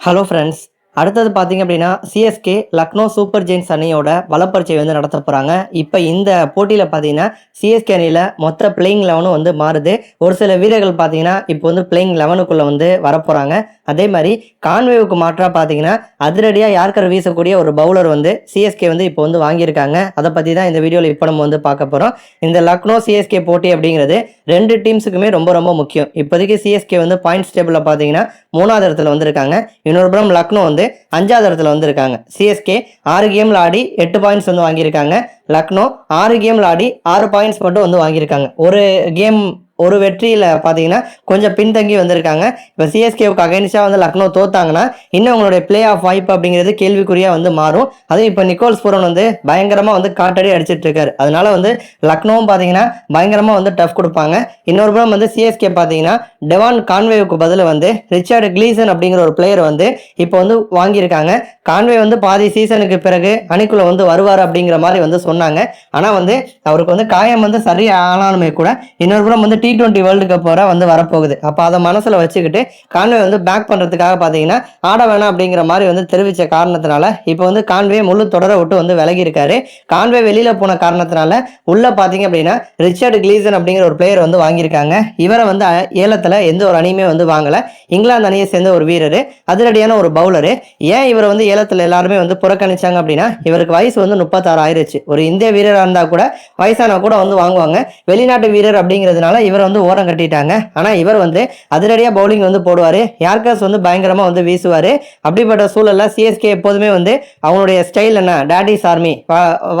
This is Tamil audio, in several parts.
ஹலோ ஃப்ரெண்ட்ஸ் அடுத்தது பார்த்தீங்க அப்படின்னா சிஎஸ்கே லக்னோ சூப்பர் ஜெயின்ஸ் அணியோட வலப்பரிச்சை வந்து நடத்த போகிறாங்க இப்போ இந்த போட்டியில் பார்த்தீங்கன்னா சிஎஸ்கே அணியில் மொத்த பிளேயிங் லெவனும் வந்து மாறுது. ஒரு சில வீரர்கள் பார்த்தீங்கன்னா இப்போ வந்து பிளேயிங் லெவனுக்குள்ளே வந்து வரப்போகிறாங்க அதே மாதிரி கான்வேவுக்கு மாற்றாக பார்த்தீங்கன்னா அதிரடியாக யார்கர் வீசக்கூடிய ஒரு பவுலர் வந்து சிஎஸ்கே வந்து இப்போ வந்து வாங்கியிருக்காங்க. அதை பற்றி தான் இந்த வீடியோவில் இப்போ நம்ம வந்து பார்க்க போகிறோம் இந்த லக்னோ சிஎஸ்கே போட்டி அப்படிங்கிறது ரெண்டு டீம்ஸுக்குமே ரொம்ப ரொம்ப முக்கியம். இப்போதைக்கு சிஎஸ்கே வந்து பாயிண்ட்ஸ் டேபிளில் பார்த்தீங்கன்னா மூணாவது இடத்துல வந்திருக்காங்க. இன்னொரு புறம் லக்னோ வந்து அஞ்சாவது இடத்துல வந்திருக்காங்க. சிஎஸ்கே ஆறு கேமில் ஆடி எட்டு பாயிண்ட்ஸ் வந்து வாங்கியிருக்காங்க. லக்னோ ஆறு கேமில் ஆடி ஆறு பாயிண்ட்ஸ் மட்டும் வந்து வாங்கியிருக்காங்க. ஒரு கேம் ஒரு வெற்றியில் பார்த்தீங்கன்னா கொஞ்சம் பின்தங்கி வந்திருக்காங்க. இப்போ சிஎஸ்கேவுக்கு அகைன்ஸ்டாக வந்து லக்னோ தோத்தாங்கன்னா இன்னும் அவங்களுடைய பிளே ஆஃப் வாய்ப்பு அப்படிங்கிறது கேள்விக்குறியாக வந்து மாறும். அதுவும் இப்போ நிக்கோல்ஸ் பூரன் வந்து பயங்கரமாக வந்து காட்டடி அடிச்சிட்டு இருக்காரு. அதனால வந்து லக்னோவும் பார்த்தீங்கன்னா பயங்கரமாக வந்து டஃப் கொடுப்பாங்க. இன்னொரு புறம் வந்து சிஎஸ்கே பார்த்தீங்கன்னா டெவான் கான்வேவுக்கு பதில் வந்து ரிச்சர்டு கிளீசன் அப்படிங்கிற ஒரு பிளேயர் வந்து இப்போ வந்து வாங்கியிருக்காங்க. கான்வே வந்து பாதி சீசனுக்கு பிறகு அணிக்குள்ளே வந்து வருவார் அப்படிங்கிற மாதிரி வந்து சொன்னாங்க. ஆனால் வந்து அவருக்கு வந்து காயம் வந்து சரியானாலுமே கூட இன்னொரு புறம் வந்து டி டுவெண்ட்டி வேர்ல்டு கப் வர வந்து வரப்போகுது. அப்போ அதை மனசில் வச்சுக்கிட்டு கான்வே வந்து பேக் பண்ணுறதுக்காக பார்த்தீங்கன்னா ஆட வேணாம் அப்படிங்கிற மாதிரி வந்து தெரிவித்த காரணத்தினால இப்போ வந்து கான்வே முழு தொடர விட்டு வந்து விலகி இருக்காரு. கான்வே வெளியில் போன காரணத்தினால உள்ளே பார்த்தீங்க அப்படின்னா ரிச்சர்டு கிளீசன் அப்படிங்கிற ஒரு பிளேயர் வந்து வாங்கியிருக்காங்க. இவரை வந்து ஏலத்தில் எந்த ஒரு அணியுமே வந்து வாங்கலை. இங்கிலாந்து அணியை சேர்ந்த ஒரு வீரர் அதிரடியான ஒரு பவுலரு ஏன் இவரை வந்து ஏலத்தில் எல்லாருமே வந்து புறக்கணிச்சாங்க அப்படின்னா இவருக்கு வயசு வந்து முப்பத்தாறு ஆயிருச்சு. ஒரு இந்திய வீரராக இருந்தால் கூட வயசானவங்க கூட வந்து வாங்குவாங்க. வெளிநாட்டு வீரர் அப்படிங்கிறதுனால இவரை வந்து ஓரம் கட்டிட்டாங்க. ஆனால் இவர் வந்து அதிரடியாக பவுலிங் வந்து போடுவார். யார்கர்ஸ் வந்து பயங்கரமாக வந்து வீசுவார். அப்படிப்பட்ட சூழலில் சிஎஸ்கே எப்போதுமே வந்து அவங்களுடைய ஸ்டைல் என்ன? டேடிஸ் ஆர்மி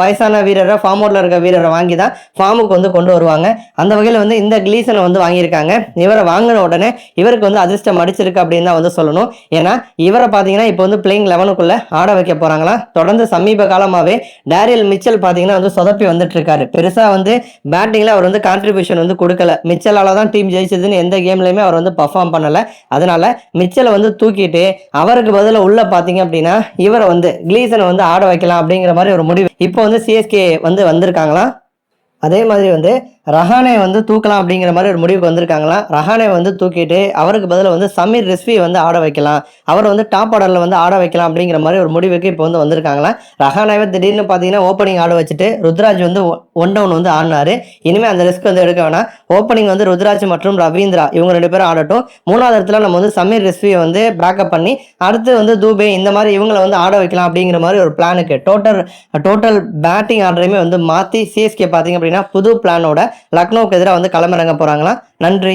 வயசான வீரரை ஃபார்ம் அவுட்டில் இருக்க வீரரை வாங்கி தான் ஃபார்முக்கு வந்து கொண்டு வருவாங்க. அந்த வகையில் வந்து இந்த கிளீசனை வந்து வாங்கியிருக்காங்க. இவரை வாங்கின உடனே இவருக்கு வந்து அதிர்ஷ்டம் அடிச்சிருக்கு அப்படின்னு தான் வந்து சொல்லணும். ஏன்னா இவரை பார்த்தீங்கன்னா இப்போ வந்து பிளேயிங் லெவனுக்குள்ளே ஆட வைக்க போகிறாங்களா தொடர்ந்து சமீப காலமாகவே டேரியல் மிச்சல் பார்த்தீங்கன்னா வந்து சொதப்பி வந்துட்டு இருக்காரு. பெருசாக வந்து பேட்டிங்கில் அவர் வந்து கான்ட்ரிபியூஷன் வந்து கொடுக்கல. மிச்சலால தான் டீம் ஜெயிச்சதுன்னு எந்த கேம்லையுமே அவர் வந்து பர்ஃபார்ம் பண்ணலை. அதனால மிச்சலை வந்து தூக்கிட்டு அவருக்கு பதிலாக உள்ள பார்த்தீங்க அப்படின்னா இவரை வந்து கிளீசனை வந்து ஆட வைக்கலாம் அப்படிங்கிற மாதிரி ஒரு முடிவு. இப்போ வந்து சிஎஸ்கே வந்து வந்திருக்காங்களாம். அதே மாதிரி வந்து ரஹானே வந்து தூக்கலாம் அப்படிங்கிற மாதிரி ஒரு முடிவுக்கு வந்திருக்காங்களாம் ரஹானே வந்து தூக்கிட்டு அவருக்கு பதிலாக வந்து சமீர் ரிஸ்வி வந்து ஆட வைக்கலாம். அவர் வந்து டாப் ஆர்டரில் வந்து ஆட வைக்கலாம் அப்படிங்கிற மாதிரி ஒரு முடிவுக்கு இப்போ வந்து வந்திருக்காங்களாம் ரஹானாவே திடீர்னு பார்த்தீங்கன்னா ஓப்பனிங் ஆட வச்சுட்டு ருத்ராஜ் வந்து ஒன் டவுன் வந்து ஆடினார். இனிமேல் அந்த ரிஸ்க் வந்து எடுக்க வேணாம். ஓப்பனிங் வந்து ருத்ராஜ் மற்றும் ரவீந்திரா இவங்க ரெண்டு பேரும் ஆடட்டும். மூணாவது இடத்துல நம்ம வந்து சமீர் ரிஸ்வியை வந்து பேக்கப் பண்ணி அடுத்து வந்து தூபே இந்த மாதிரி இவங்களை வந்து ஆட வைக்கலாம் அப்படிங்கிற மாதிரி ஒரு பிளானுக்கு டோட்டல் டோட்டல் பேட்டிங் ஆர்டரையுமே வந்து மாற்றி சிஎஸ்கே பார்த்தீங்க அப்படின்னா புது பிளானோட லக்னோவுக்கு எதிராக வந்து களமிறங்க போகிறாங்களா நன்றி.